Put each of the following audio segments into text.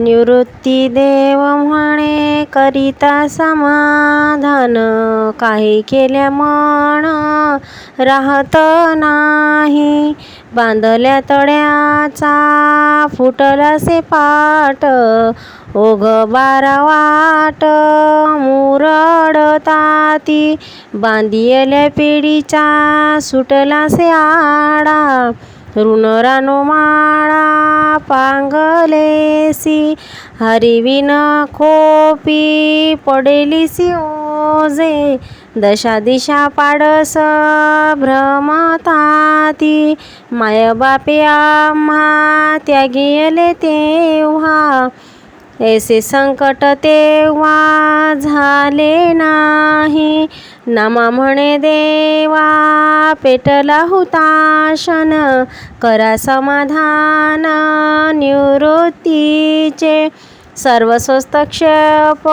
निवृत्ती देव म्हणे करिता समाधान. काही केल्या मन राहत नाही. बांधल्या तळ्याचा फुटला से पाट. ओघ बारा वाट मुरडताती. बांधियल्या पिढीचा सुटला से आडा. ऋण रानो माळा पांगलेसी हरिविन खोपी पडेलीसी ओझे दशा दिशा पाडस भ्रमताती माय बापे आम्हा त्यागियले तेव्हा ऐसे संकट तेव्हा झाले नाही. नामा म्हणे देवा पेटला हुताशन. करा समाधान निवृत्तीचे. सर्व स्वस्तक्षेप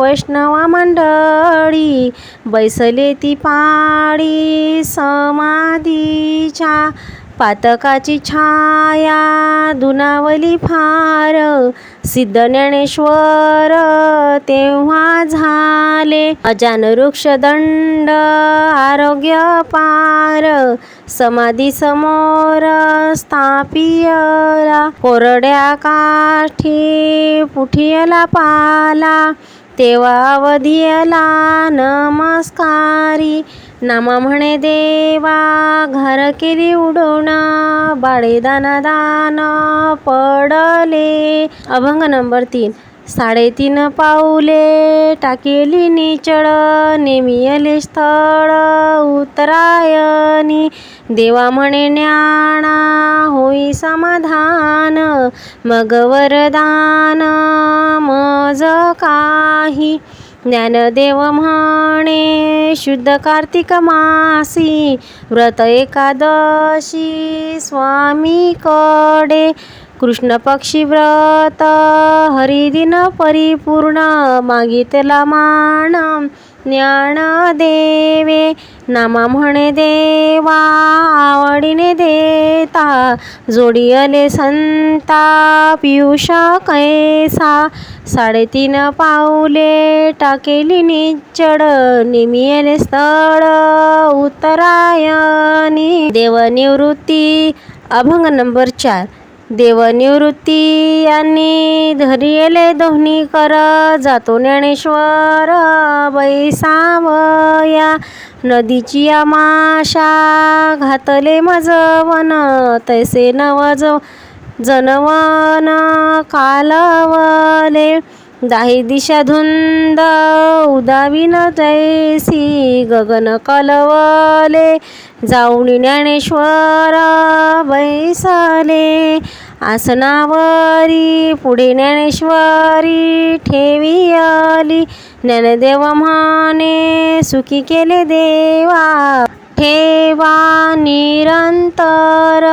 वैष्णवा मंडळी बैसले ती पाळी समाधीच्या. पातकाची छाया दुनावली फार सिद्ध ज्ञानेश्वर तेव्हा झाले. अजान वृक्ष दंड आरोग्य पार समाधी समोर स्थापियला. कोरड्या काठी पुठियला पाला. तेव्हा वधियला नमस्कारी नामा म्हणे देवा घर केली उडवण बाळे दान पडले. अभंग नंबर तीन. साडेतीन पाऊले टाकेली निचळ नेमियले स्थळ उत्तरायणी. देवा म्हणे ज्ञाना होई समाधान मग वरदान मज काही. ज्ञानदेव म्हणे शुद्ध कार्तिक मासी व्रत एकादशी स्वामीकडे. कृष्ण पक्षी व्रत हरिदिन परिपूर्ण मागितला मान. ज्ञान देवे नामा म्हणे देवा आवडीने देता जोडियले संता पियुष कैसा साडेतीन पाऊले टाकेली निचड निमियले स्थळ उत्तरायणी. देवनिवृत्ती अभंग नंबर चार. देवनिवृत्ती यांनी धरियेले दोन्ही कर जातो ज्ञानेश्वर बैसावया नदीची आमाशा घातले मजवन तैसे नवज जनवन कालवले. दाही दिशा धुंद उदावीन जैसी गगन कलवले जाऊनी ज्ञानेश्वर बैसले आसनावरी पुढे ज्ञानेश्वरी ठेवी आली ज्ञानदेव म्हणे सुखी केले देवा ठेवा निरंतर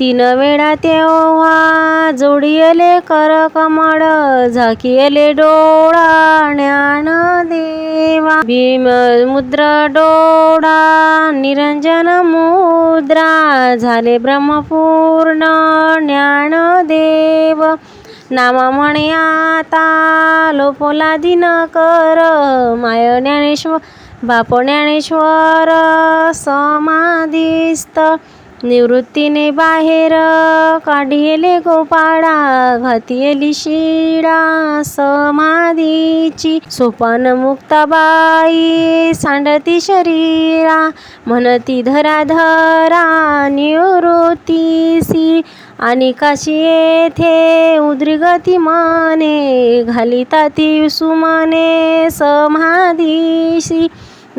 तीन वेळा तेव्हा जोडियले कर कमळ झाकियले डोळा ज्ञान देवा. भीम मुद्र डोळा निरंजन मुद्रा झाले ब्रह्मपूर्ण ज्ञान देव. नामा म्हणे आता लोपोला दिन कर माय ज्ञानेश्वर बाप ज्ञानेश्वर समाधिस्त. निवृत्तीने बाहेर काढिले गोपाळा घातियली शिडा समाधीची सोपान मुक्ताबाई सांडती शरीरा म्हणती धरा धरा निवृत्तीसी आणि काशी येथे उद्रिगती माने घालिता ती सुमने समाधीशी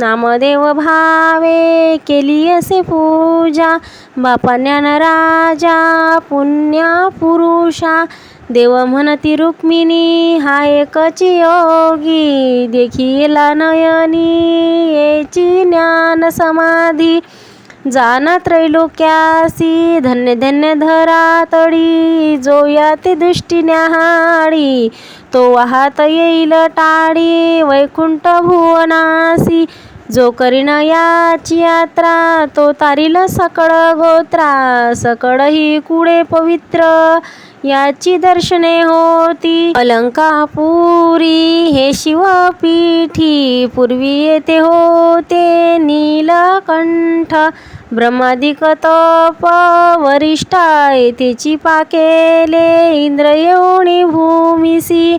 नामदेव भावे केली असे पूजा. बापा ज्ञान राजा पुण्या पुरुषा. देव म्हणती रुक्मिणी हा एकच योगी. देखीला नयनी येची ज्ञान समाधी. जान त्रैलोक्यासी धन्य धन्य धरा तळी जो या ते दृष्टी न्याहाळी. तो वाहत येईल टाळी वैकुंठ भुवनासी. जो करीन याची यात्रा तो तारील सकळ गोत्रा सकळ ही कुळे पवित्र. याची दर्शने होती अलंकापुरी हे शिवपीठी. पूर्वी येथे होते नीलकंठ. ब्रह्मादिक तप वरिष्ठा येथेची पाकेले इंद्र येऊणी भूमिसी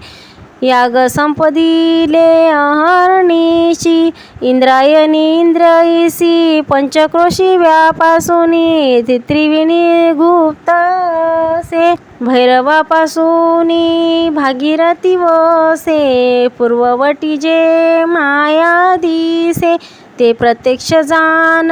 याग संपदिले अहर्निशी इंद्रायणी इंद्रईसी पंचक्रोशी व्यापासुनी ते त्रिवेणी गुप्तसे भैरवापासुनी भागीरथी वसे पूर्ववटी जे माया दिसे ते प्रत्यक्ष जान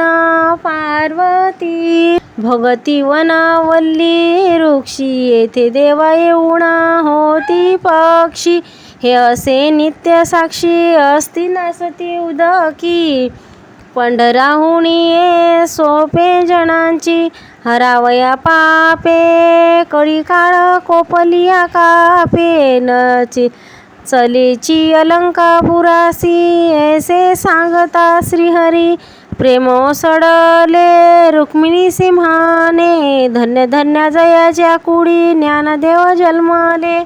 पार्वती भगती वनावल्ली वृक्षी येथे देवा येऊणा होती पक्षी हे असे नित्य साक्षी असती नसती उदकी. पंढराहून ये सोपे जणांची हरावया पापे कळी काळ कोपलिया कापे नची चलेची अलंकापुरासी ऐसे सांगता श्रीहरी प्रेम सडले रुक्मिणी सिंहाने धन्य धन्य जयाच्या कुडी ज्ञानदेव जन्मले.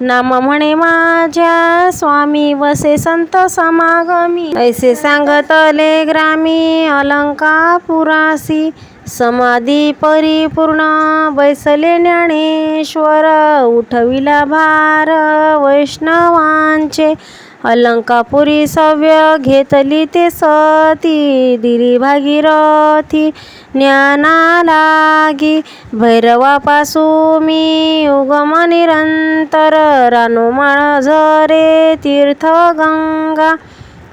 नाम म्हणे माझ्या स्वामी वसे संत समागमी. ऐसे सांगतले ग्रामी अलंकापुरासी. समाधी परिपूर्ण बैसले ज्ञानेश्वर. उठविला भार वैष्णवांचे. अलंकापुरी सव्य घेतली ते सती दिली भागीरथी. ज्ञाना लागी भैरवापासू मी उगम निरंतर रानोमाळ झरे तीर्थ गंगा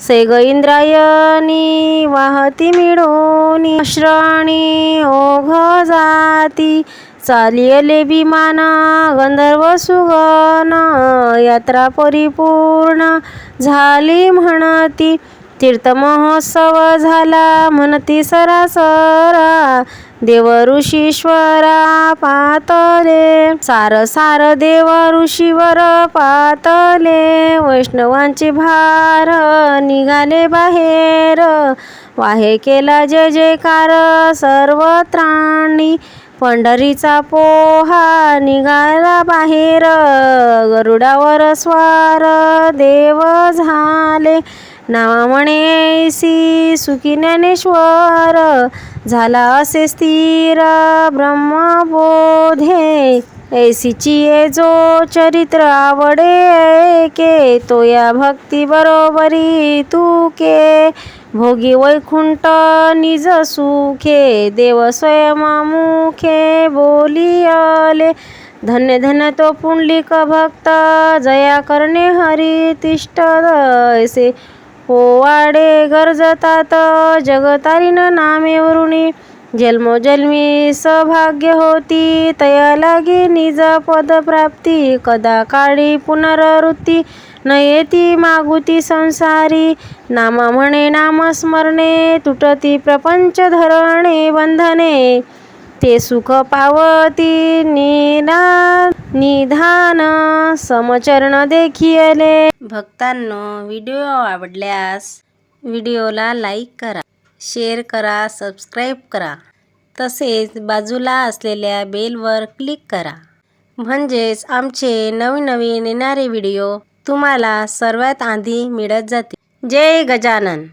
सेग इंद्रायणी वाहती मिळोनी श्रणी ओघ जाती. चालियले विमान गंधर्व सुगन यात्रा परिपूर्ण झाली म्हणती. तीर्थ महोत्सव झाला म्हणती सरासरा. देव ऋषीश्वरा पातले. सार सार देव ऋषीवर पातले. वैष्णवांचे भार निघाले बाहेर. वाहे केला जय जयकार सर्वत्राणी. पंढरीचा पोहा निघाला बाहेर. गरुडावर स्वार देव झाले. नावा म्हणे सी सुखी ज्ञानेश्वर झाला असे स्थिर ब्रह्मबोधे. ऐसीची ये जो चरित्र आवडे के तो या भक्ती बरोबरी तू के. भोगी वैकुंठ निज सुखे देव स्वयंमुखे बोलियले। धन्य धन्य तो पुंडलिक भक्त जया करणे हरी तिष्ठ ऐसे पोवाडे हो गरजतात जगतारीन नामेवरुणी जन्मोजन्मी सौभाग्य होती तया लागे निज पद प्राप्ती कदा काळी पुनरवृत्ती। न येती मागुती संसारी. नामा म्हणे नामस्मरणे तुटती प्रपंच धरणे बंधने. ते सुख पावती निना निधान समचरण देखियले. भक्तांनो व्हिडिओ आवडल्यास व्हिडिओला लाईक करा शेअर करा सबस्क्राईब करा. तसेच बाजूला असलेल्या बेलवर क्लिक करा. म्हणजेच आमचे नवीन नवीन येणारे व्हिडिओ तुम्हाला सर्वात आधी मिळत जाते. जय गजानन.